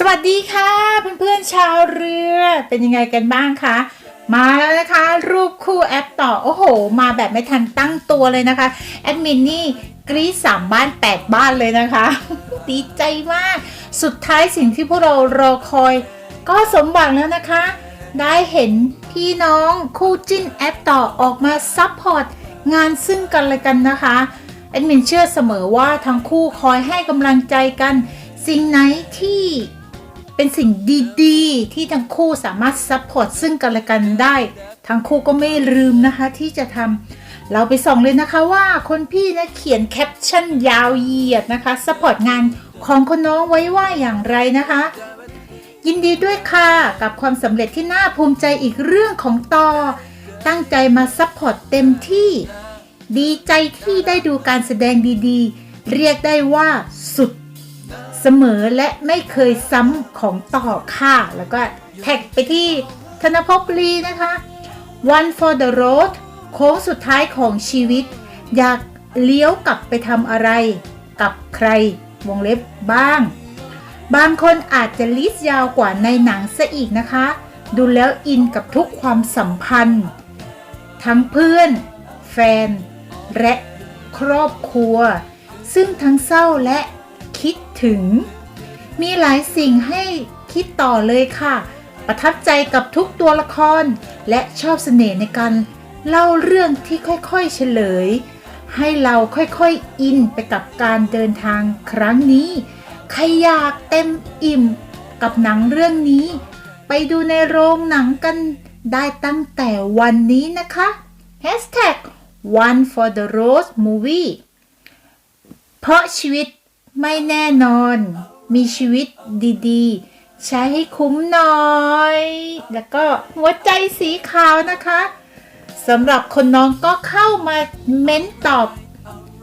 สวัสดีค่ะเพื่อนๆชาวเรือเป็นยังไงกันบ้างคะมาแล้วนะคะ รูปคู่แอปต่อโอ้โห มาแบบไม่ทันตั้งตัวเลยนะคะแอดมินนี่กรีดสามบ้านแปดบ้านเลยนะคะดีใจมาก สุดท้ายสิ่งที่พวกเรารอคอย ก็สมหวังแล้วนะคะ ได้เห็นพี่น้องคู่จิ้นแอปต่อออกมาซัพพอร์ตงานซึ่งกันและกันนะคะแอดมินเชื่อเสมอว่าทั้งคู่คอยให้กำลังใจกัน สิ่งไหนที่ เป็นสิ่งดีๆ ที่ทั้งคู่สามารถซัพพอร์ตซึ่งกันและกันได้ ทั้งคู่ก็ไม่ลืมนะคะที่จะทำเราไปส่องเลยนะคะว่าคนพี่นะเขียนแคปชั่นยาวเหยียดนะคะซัพพอร์ตงานของคนน้องไว้ว่าอย่างไรนะคะ ยินดีด้วยค่ะกับความสำเร็จที่น่าภูมิใจอีกเรื่องของต่อ ตั้งใจมาซัพพอร์ตเต็มที่ ดีใจที่ได้ดูการแสดงดีๆ เรียกได้ว่าสุด เสมอและไม่เคยซ้ำของต่อค่ะ แล้วก็แท็กไปที่ธนภพลีนะคะ One for the road โค้งสุดท้ายของชีวิต อยากเลี้ยวกลับไปทำอะไร กับใครวงเล็บบ้าง บางคนอาจจะลิสต์ยาวกว่าในหนังซะอีกนะคะ ดูแล้วอินกับทุกความสัมพันธ์ ทั้งเพื่อน แฟน และครอบครัว ซึ่งทั้งเศร้าและ คิดถึง มีหลายสิ่งให้คิดต่อเลยค่ะ ประทับใจกับทุกตัวละคร และชอบเสน่ห์ในการเล่าเรื่องที่ค่อยๆเฉลย ให้เราค่อยๆอินไปกับการเดินทางครั้งนี้ใครอยากเต็มอิ่มกับหนังเรื่องนี้ ไปดูในโรงหนังกันได้ตั้งแต่วันนี้นะคะ Hashtag one for the rose movie เพราะชีวิต ไม่แน่นอน มีชีวิตดีๆ ใช้ให้คุ้มหน่อย แล้วก็หัวใจสีขาวนะคะสำหรับคนน้องก็เข้ามาเม้นตอบ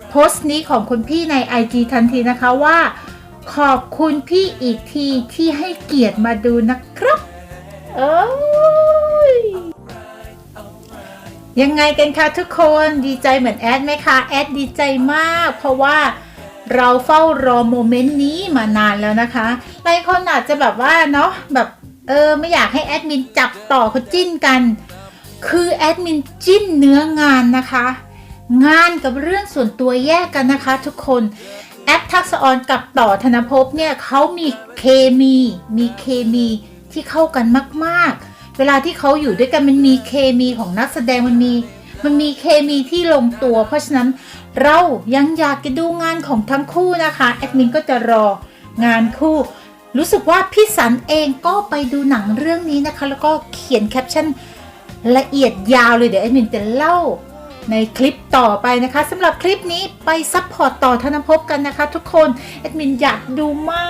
โพสต์นี้ของคุณพี่ใน IG ทันทีนะคะว่า ขอบคุณพี่อีกทีที่ให้เกียรติมาดูนะครับ เอ้ยยังไงกันคะทุกคนดีใจเหมือนแอดไหมคะ แอดดีใจมาก เพราะว่า เราเฝ้ารอโมเมนต์นี้มานานแล้วนะคะหลายคนอาจจะแบบว่าเนาะแบบเออไม่อยากให้แอดมินจับต่อเขาจิ้นกัน คือแอดมินจิ้นเนื้องานนะคะ งานกับเรื่องส่วนตัวแยกกันนะคะ ทุกคนแอปทักษออนกับต่อธนภพเนี่ยเขามีเคมี มีเคมีที่เข้ากันมาก ๆ เวลาที่เขาอยู่ด้วยกันมันมีเคมีของนักแสดงมันมี มันมีเคมีที่ลงตัว เพราะฉะนั้นเรายังอยากจะดูงานของทั้งคู่นะคะแอดมินก็จะรองานคู่ รู้สึกว่าพี่สันเองก็ไปดูหนังเรื่องนี้นะคะ แล้วก็เขียนแคปชั่นละเอียดยาวเลยเดี๋ยวแอดมินจะเล่าในคลิปต่อไปนะคะสำหรับคลิปนี้ไปซัพพอร์ตต่อธนภพกันนะคะ ทุกคนแอดมินอยากดูมา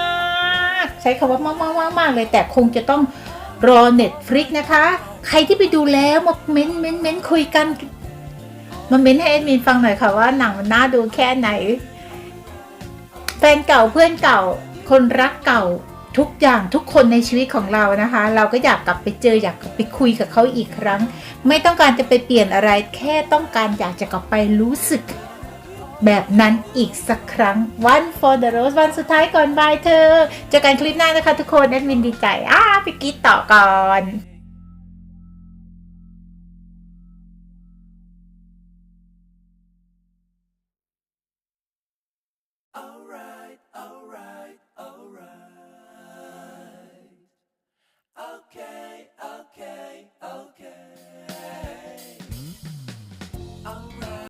ก ใช้คำว่ามากมากมากมากเลยแต่คงจะต้องรอเน็ตฟลิกนะคะ ใครที่ไปดูแล้วมาเม้นเม้นเม้นคุยกัน มาเม้นให้แอดมินฟังหน่อยค่ะว่าหนังมันน่าดูแค่ไหน แฟนเก่าเพื่อนเก่า คนรักเก่าทุกอย่างทุกคนในชีวิตของเรานะคะ เราก็อยากกลับไปเจออยากกลับไปคุยกับเขาอีกครั้ง ไม่ต้องการจะไปเปลี่ยนอะไร แค่ต้องการอยากจะกลับไปรู้สึกแบบนั้นอีกสักครั้ง One for the rose วันสุดท้ายก่อนบายเธอเจอกันคลิปหน้านะคะทุกคนแอดมินดีใจอ้าไปกรีดต่อก่อน